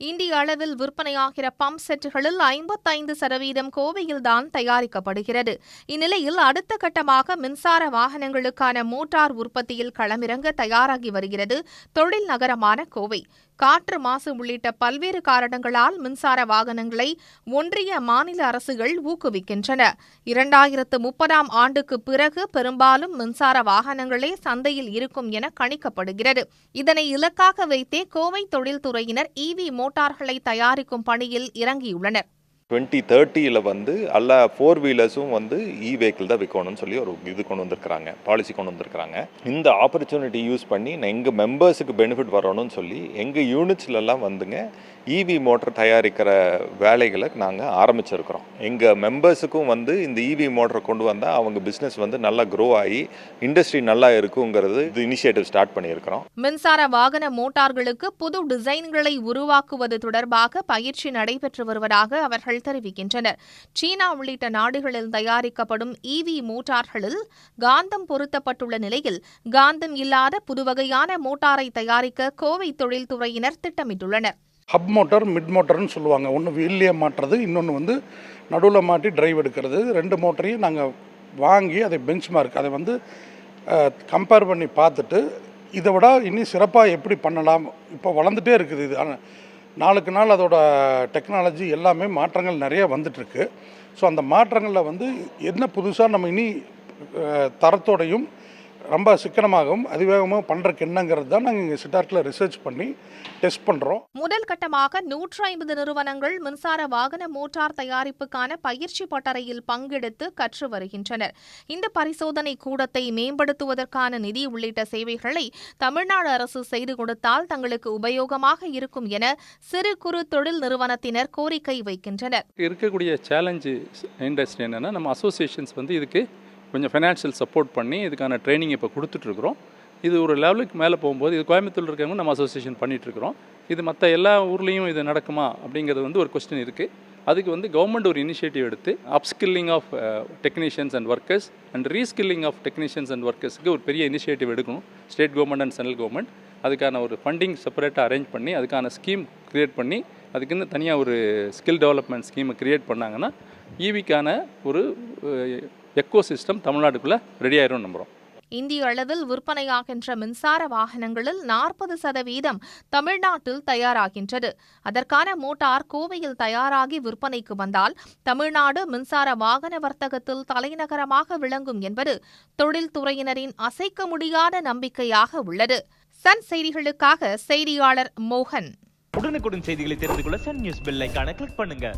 இந்திய அளவில் விற்பனையாகிற பம்ப் செட்டுகளில் ஐம்பத்தைந்து சதவீதம் கோவையில்தான் தயாரிக்கப்படுகிறது. இந்நிலையில் அடுத்த கட்டமாக மின்சார வாகனங்களுக்கான மோட்டார் உற்பத்தியில் களமிறங்க தயாராகி வருகிறது தொழில் நகரமான கோவை. காற்று மாசு உள்ளிட்ட பல்வேறு காரணங்களால் மின்சார வாகனங்களை ஒன்றிய மாநில அரசுகள் ஊக்குவிக்கின்றன. இரண்டாயிரத்து முப்பதாம் ஆண்டுக்கு பிறகு பெரும்பாலும் மின்சார வாகனங்களே சந்தையில் இருக்கும் என கணிக்கப்படுகிறது. இதனை இலக்காக வைத்தே கோவை தொழில்துறையினர் இவி மோட்டார்களை தயாரிக்கும் பணியில் இறங்கியுள்ளனர். டுவெண்ட்டி தேர்ட்டியில் வந்து எல்லா ஃபோர் வீலர்ஸும் வந்து இ வெஹிக்கிள் தான் விற்கணும்னு சொல்லி ஒரு இது கொண்டு வந்திருக்கிறாங்க பாலிசி கொண்டு வந்திருக்கிறாங்க. இந்த ஆப்பர்ச்சுனிட்டி யூஸ் பண்ணி எங்கள் மெம்பர்ஸுக்கு பெனிஃபிட் வரணும்னு சொல்லி எங்கள் யூனிட்ஸ்லலாம் வந்துங்க இவி மோட்டர் தயாரிக்கிற வேலைகளை நாங்கள் ஆரம்பிச்சிருக்கிறோம். எங்கள் மெம்பர்ஸுக்கும் வந்து இந்த இவி மோட்டரை கொண்டு வந்தால் அவங்க பிஸ்னஸ் வந்து நல்லா க்ரோ ஆகி இண்டஸ்ட்ரி நல்லா இருக்குங்கிறது இது இனிஷியேட்டிவ் ஸ்டார்ட் பண்ணியிருக்கிறோம். மின்சார வாகன மோட்டார்களுக்கு புது டிசைன்களை உருவாக்குவது தொடர்பாக பயிற்சி நடைபெற்று வருவதாக அவர்கள் தெரிவிக்கின்றனர். சீனா உள்ளிட்ட நாடுகளில் தயாரிக்கப்படும் இவி மோட்டார்களில் காந்தம் பொருத்தப்பட்டுள்ள நிலையில் காந்தம் இல்லாத புதுவகையான மோட்டாரை தயாரிக்க கோவை தொழில்துறையினர் திட்டமிட்டுள்ளனர். ஹப் மோட்டர் மிட் மோட்டர்னு சொல்லுவாங்க. ஒன்று வீல்லையே மாட்டுறது இன்னொன்று வந்து நடுவில் மாட்டி டிரைவ் எடுக்கிறது. ரெண்டு மோட்டரையும் நாங்கள் வாங்கி அதை பெஞ்ச் மார்க் அதை வந்து கம்பேர் பண்ணி பார்த்துட்டு இதை விட இன்னும் சிறப்பாக எப்படி பண்ணலாம்? இப்போ வளர்ந்துட்டே இருக்குது இது. நாளுக்கு நாள் அதோட டெக்னாலஜி எல்லாமே மாற்றங்கள் நிறைய வந்துட்டுருக்கு. ஸோ அந்த மாற்றங்களில் வந்து என்ன புதுசாக நம்ம இனி தரத்தோடையும் ரொம்ப சிக்கனமாகவும் அதிவேகமாக பண்ணுறக்கு என்னங்கிறது தான் நாங்கள் இங்கே சிட்டார்க்கில் ரிசர்ச் பண்ணி டெஸ்ட் பண்ணுறோம் முதல் கட்டமாக நூற்று ஐம்பது நிறுவனங்கள் மின்சார வாகன மோட்டார் தயாரிப்புக்கான பயிற்சி பட்டறையில் பங்கெடுத்து கற்று வருகின்றனர். இந்த பரிசோதனை கூடத்தை மேம்படுத்துவதற்கான நிதி உள்ளிட்ட சேவைகளை தமிழ்நாடு அரசு செய்து கொடுத்தால் தங்களுக்கு உபயோகமாக இருக்கும் என சிறு குறு தொழில் நிறுவனத்தினர் கோரிக்கை வைக்கின்றனர். இருக்கக்கூடிய சேலஞ்சு இண்டஸ்ட்ரி என்னென்னா நம்ம அசோசியேஷன்ஸ் வந்து இதுக்கு கொஞ்சம் ஃபைனான்ஷியல் சப்போர்ட் பண்ணி இதுக்கான ட்ரைனிங் இப்போ கொடுத்துட்ருக்குறோம் இது ஒரு லெவலுக்கு மேலே போகும்போது இது கோயம்புத்தூர் இருக்கவங்க நம்ம அசோசியேஷன் பண்ணிகிட்ருக்குறோம் இது மற்ற எல்லா ஊர்லேயும் இது நடக்குமா அப்படிங்கிறது வந்து ஒரு கொஸ்டின் இருக்குது அதுக்கு வந்து கவர்மெண்ட் ஒரு இனிஷியேட்டிவ் எடுத்து upskilling of technicians and workers and reskilling of technicians and ஒர்க்கர்ஸ்க்கு ஒரு பெரிய இனிஷியேட்டிவ் எடுக்கணும். State government and central government அதுக்கான ஒரு ஃபண்டிங் செப்பரேட்டாக அரேஞ்ச் பண்ணி அதுக்கான ஸ்கீம் க்ரியேட் பண்ணி அதுக்குன்னு தனியாக ஒரு ஸ்கில் டெவலப்மெண்ட் ஸ்கீமை க்ரியேட் பண்ணாங்கன்னா ஈவிக்கான ஒரு uh, எக்கோ சிஸ்டம் தமிழ்நாட்டுக்குள்ளே ரெடி ஆயிரும் நம்புகிறோம் இந்திய அளவில் விற்பனையாகின்ற மின்சார வாகனங்களில் நாற்பது சதவீதம் தமிழ்நாட்டில் தயாராகின்றது. அதற்கான மோட்டார் கோவையில் தயாராகி விற்பனைக்கு வந்தால் தமிழ்நாடு மின்சார வாகன வர்த்தகத்தில் தலைநகரமாக விளங்கும் என்பது தொழில்துறையினரின் அசைக்க முடியாத நம்பிக்கையாக உள்ளது. சன் செய்திகளுக்காக செய்தியாளர் மோகன். உடனுக்குடன் செய்திகளை தெரிந்து கொள்ள சன் நியூஸ் பெல் கிளிக் பண்ணுங்க.